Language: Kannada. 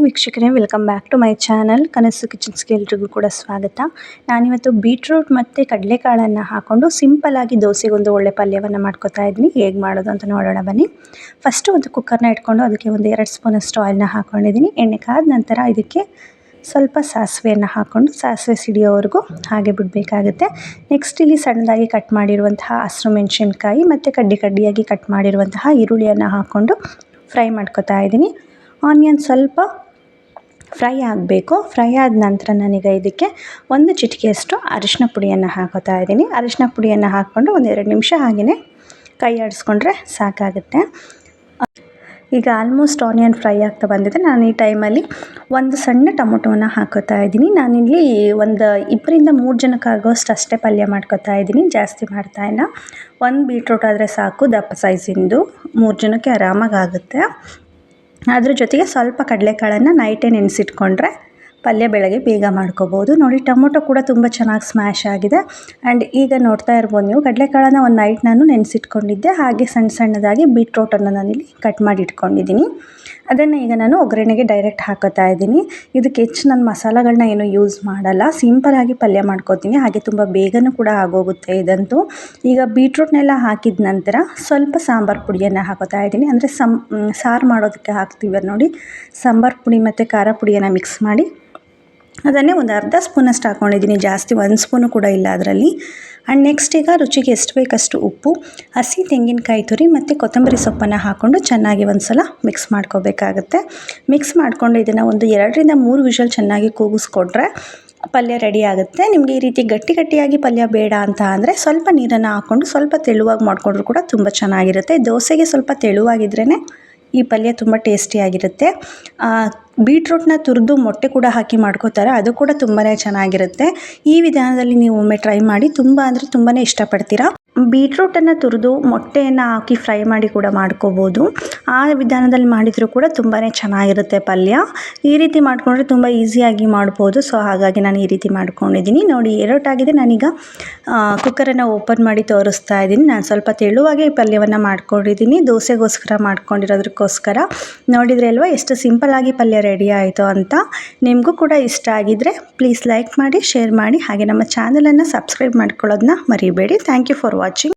ವೀಕ್ಷಕರೇ welcome back to my channel Kanasu ಕಿಚನ್ಸ್ಗೆ ಎಲ್ರಿಗೂ ಕೂಡ ಸ್ವಾಗತ. ನಾನಿವತ್ತು ಬೀಟ್ರೂಟ್ ಮತ್ತು ಕಡಲೆಕಾಳನ್ನು ಹಾಕ್ಕೊಂಡು ಸಿಂಪಲ್ಲಾಗಿ ದೋಸೆಗೊಂದು ಒಳ್ಳೆ ಪಲ್ಯವನ್ನು ಮಾಡ್ಕೊತಾ ಇದ್ದೀನಿ. ಹೇಗೆ ಮಾಡೋದು ಅಂತ ನೋಡೋಣ ಬನ್ನಿ. ಫಸ್ಟು ಒಂದು ಕುಕ್ಕರ್ನ ಇಟ್ಕೊಂಡು ಅದಕ್ಕೆ ಒಂದು ಎರಡು ಸ್ಪೂನಷ್ಟು ಆಯಿಲ್ನ ಹಾಕ್ಕೊಂಡಿದ್ದೀನಿ ಎಣ್ಣೆ ಕಾದ ನಂತರ ಇದಕ್ಕೆ ಸ್ವಲ್ಪ ಸಾಸಿವೆಯನ್ನು ಹಾಕ್ಕೊಂಡು ಸಾಸಿವೆ ಸಿಡಿಯೋವರೆಗೂ ಹಾಗೆ ಬಿಡಬೇಕಾಗುತ್ತೆ. ನೆಕ್ಸ್ಟ್ ಇಲ್ಲಿ ಸಣ್ಣದಾಗಿ ಕಟ್ ಮಾಡಿರುವಂತಹ ಹಸಿರು ಮೆಣಸಿನ್ಕಾಯಿ ಮತ್ತು ಕಡ್ಡಿ ಕಡ್ಡಿಯಾಗಿ ಕಟ್ ಮಾಡಿರುವಂತಹ ಈರುಳ್ಳಿಯನ್ನು ಹಾಕ್ಕೊಂಡು ಫ್ರೈ ಮಾಡ್ಕೊತಾ ಇದ್ದೀನಿ. ಆನಿಯನ್ ಸ್ವಲ್ಪ ಫ್ರೈ ಆಗಬೇಕು. ಫ್ರೈ ಆದ ನಂತರ ನಾನೀಗ ಇದಕ್ಕೆ ಒಂದು ಚಿಟಿಕೆಯಷ್ಟು ಅರಿಶಿನ ಪುಡಿಯನ್ನು ಹಾಕೋತಾ ಇದ್ದೀನಿ. ಅರಿಶಿನ ಪುಡಿಯನ್ನು ಹಾಕ್ಕೊಂಡು ಎರಡು ನಿಮಿಷ ಹಾಗೆಯೇ ಕೈ ಆಡಿಸ್ಕೊಂಡ್ರೆ ಸಾಕಾಗುತ್ತೆ. ಈಗ ಆಲ್ಮೋಸ್ಟ್ ಆನಿಯನ್ ಫ್ರೈ ಆಗ್ತಾ ಬಂದಿದೆ. ನಾನು ಈ ಟೈಮಲ್ಲಿ ಒಂದು ಸಣ್ಣ ಟೊಮೊಟೊವನ್ನು ಹಾಕೋತಾ ಇದ್ದೀನಿ. ನಾನಿಲ್ಲಿ ಒಂದು ಇಬ್ಬರಿಂದ ಮೂರು ಜನಕ್ಕಾಗೋಷ್ಟು ಅಷ್ಟೇ ಪಲ್ಯ ಮಾಡ್ಕೋತಾ ಇದ್ದೀನಿ. ಜಾಸ್ತಿ ಮಾಡ್ತಾ ಇಲ್ಲ. ಒಂದು ಬೀಟ್ರೂಟ್ ಆದರೆ ಸಾಕು. ದಪ್ಪ ಸೈಜಿಂದು ಮೂರು ಜನಕ್ಕೆ ಆರಾಮಾಗಿ ಆಗುತ್ತೆ. ಅದ್ರ ಜೊತೆಗೆ ಸ್ವಲ್ಪ ಕಡಲೆಕಾಳನ್ನು ನೈಟೇ ನೆನೆಸಿಟ್ಕೊಂಡ್ರೆ ಪಲ್ಯ ಬೆಳಗ್ಗೆ ಬೇಗ ಮಾಡ್ಕೋಬೋದು. ನೋಡಿ, ಟೊಮೊಟೊ ಕೂಡ ತುಂಬ ಚೆನ್ನಾಗಿ ಸ್ಮ್ಯಾಶ್ ಆಗಿದೆ. ಆ್ಯಂಡ್ ಈಗ ನೋಡ್ತಾ ಇರ್ಬೋದು ನೀವು, ಕಡಲೆಕಾಳನ್ನು ಒಂದು ನೈಟ್ ನಾನು ನೆನೆಸಿಟ್ಕೊಂಡಿದ್ದೆ. ಹಾಗೆ ಸಣ್ಣ ಸಣ್ಣದಾಗಿ ಬೀಟ್ರೋಟನ್ನು ನಾನಿಲ್ಲಿ ಕಟ್ ಮಾಡಿ ಇಟ್ಕೊಂಡಿದ್ದೀನಿ. ಅದನ್ನು ಈಗ ನಾನು ಒಗ್ಗರಣೆಗೆ ಡೈರೆಕ್ಟ್ ಹಾಕೋತಾ ಇದ್ದೀನಿ. ಇದಕ್ಕೆ ಹೆಚ್ಚು ನಾನು ಮಸಾಲೆಗಳನ್ನ ಏನು ಯೂಸ್ ಮಾಡಲ್ಲ. ಸಿಂಪಲಾಗಿ ಪಲ್ಯ ಮಾಡ್ಕೋತೀನಿ. ಹಾಗೆ ತುಂಬ ಬೇಗನೂ ಕೂಡ ಆಗೋಗುತ್ತೆ ಇದಂತೂ. ಈಗ ಬೀಟ್ರೂಟ್ನೆಲ್ಲ ಹಾಕಿದ ನಂತರ ಸ್ವಲ್ಪ ಸಾಂಬಾರು ಪುಡಿಯನ್ನು ಹಾಕೋತಾ ಇದ್ದೀನಿ. ಅಂದರೆ ಸಂ ಸಾರು ಮಾಡೋದಕ್ಕೆ ಹಾಕ್ತೀವಿ ನೋಡಿ. ಸಾಂಬಾರು ಪುಡಿ ಮತ್ತು ಖಾರ ಪುಡಿಯನ್ನು ಮಿಕ್ಸ್ ಮಾಡಿ. ಅದನ್ನೇ ಒಂದು ಅರ್ಧ ಸ್ಪೂನಷ್ಟು ಹಾಕ್ಕೊಂಡಿದ್ದೀನಿ ಜಾಸ್ತಿ ಒಂದು ಸ್ಪೂನು ಕೂಡ ಇಲ್ಲ ಅದರಲ್ಲಿ. ಆ್ಯಂಡ್ ನೆಕ್ಸ್ಟ್ ಈಗ ರುಚಿಗೆ ಎಷ್ಟು ಬೇಕಷ್ಟು ಉಪ್ಪು, ಹಸಿ ತೆಂಗಿನಕಾಯಿ ತುರಿ ಮತ್ತು ಕೊತ್ತಂಬರಿ ಸೊಪ್ಪನ್ನು ಹಾಕ್ಕೊಂಡು ಚೆನ್ನಾಗಿ ಒಂದು ಸಲ ಮಿಕ್ಸ್ ಮಾಡ್ಕೋಬೇಕಾಗತ್ತೆ. ಮಿಕ್ಸ್ ಮಾಡಿಕೊಂಡು ಇದನ್ನು ಒಂದು ಎರಡರಿಂದ ಮೂರು ವಿಷಲ್ ಚೆನ್ನಾಗಿ ಕೂಗಿಸ್ಕೊಟ್ರೆ ಪಲ್ಯ ರೆಡಿ ಆಗುತ್ತೆ. ನಿಮಗೆ ಈ ರೀತಿ ಗಟ್ಟಿ ಗಟ್ಟಿಯಾಗಿ ಪಲ್ಯ ಬೇಡ ಅಂತ ಅಂದರೆ ಸ್ವಲ್ಪ ನೀರನ್ನು ಹಾಕ್ಕೊಂಡು ಸ್ವಲ್ಪ ತೆಳುವಾಗಿ ಮಾಡಿಕೊಂಡ್ರು ಕೂಡ ತುಂಬ ಚೆನ್ನಾಗಿರುತ್ತೆ. ದೋಸೆಗೆ ಸ್ವಲ್ಪ ತೆಳುವಾಗಿದ್ರೇ ಈ ಪಲ್ಯ ತುಂಬ ಟೇಸ್ಟಿಯಾಗಿರುತ್ತೆ ಬೀಟ್ರೂಟ್ನ ತುರಿದು ಮೊಟ್ಟೆ ಕೂಡ ಹಾಕಿ ಮಾಡ್ಕೋತಾರೆ. ಅದು ಕೂಡ ತುಂಬಾ ಚೆನ್ನಾಗಿರುತ್ತೆ. ಈ ವಿಧಾನದಲ್ಲಿ ನೀವು ಒಮ್ಮೆ ಟ್ರೈ ಮಾಡಿ, ತುಂಬ ಅಂದರೆ ತುಂಬಾ ಇಷ್ಟಪಡ್ತೀರಾ? ಬೀಟ್ರೂಟನ್ನು ತುರಿದು ಮೊಟ್ಟೆಯನ್ನು ಹಾಕಿ ಫ್ರೈ ಮಾಡಿ ಕೂಡ ಮಾಡ್ಕೋಬೋದು. ಆ ವಿಧಾನದಲ್ಲಿ ಮಾಡಿದರೂ ಕೂಡ ತುಂಬಾ ಚೆನ್ನಾಗಿರುತ್ತೆ ಪಲ್ಯ. ಈ ರೀತಿ ಮಾಡಿಕೊಂಡ್ರೆ ತುಂಬ ಈಸಿಯಾಗಿ ಮಾಡ್ಬೋದು. ಸೊ, ಹಾಗಾಗಿ ನಾನು ಈ ರೀತಿ ಮಾಡ್ಕೊಂಡಿದ್ದೀನಿ. ನೋಡಿ ಎರಟಾಗಿದೆ ನಾನೀಗ ಕುಕ್ಕರನ್ನು ಓಪನ್ ಮಾಡಿ ತೋರಿಸ್ತಾ ಇದ್ದೀನಿ. ನಾನು ಸ್ವಲ್ಪ ತೆಳುವಾಗೆ ಈ ಪಲ್ಯವನ್ನು ಮಾಡ್ಕೊಂಡಿದ್ದೀನಿ. ದೋಸೆಗೋಸ್ಕರ ಮಾಡ್ಕೊಂಡಿರೋದಕ್ಕೋಸ್ಕರ ನೋಡಿದರೆ ಅಲ್ವಾ, ಎಷ್ಟು ಸಿಂಪಲ್ಲಾಗಿ ಪಲ್ಯ ರೆಡಿ ಆಯಿತು ಅಂತ. ನಿಮಗೂ ಕೂಡ ಇಷ್ಟ ಆಗಿದ್ದರೆ ಪ್ಲೀಸ್ ಲೈಕ್ ಮಾಡಿ, ಶೇರ್ ಮಾಡಿ. ಹಾಗೆ ನಮ್ಮ ಚಾನಲನ್ನು ಸಬ್ಸ್ಕ್ರೈಬ್ ಮಾಡ್ಕೊಳ್ಳೋದನ್ನ ಮರಿಬೇಡಿ. Thank you for watching.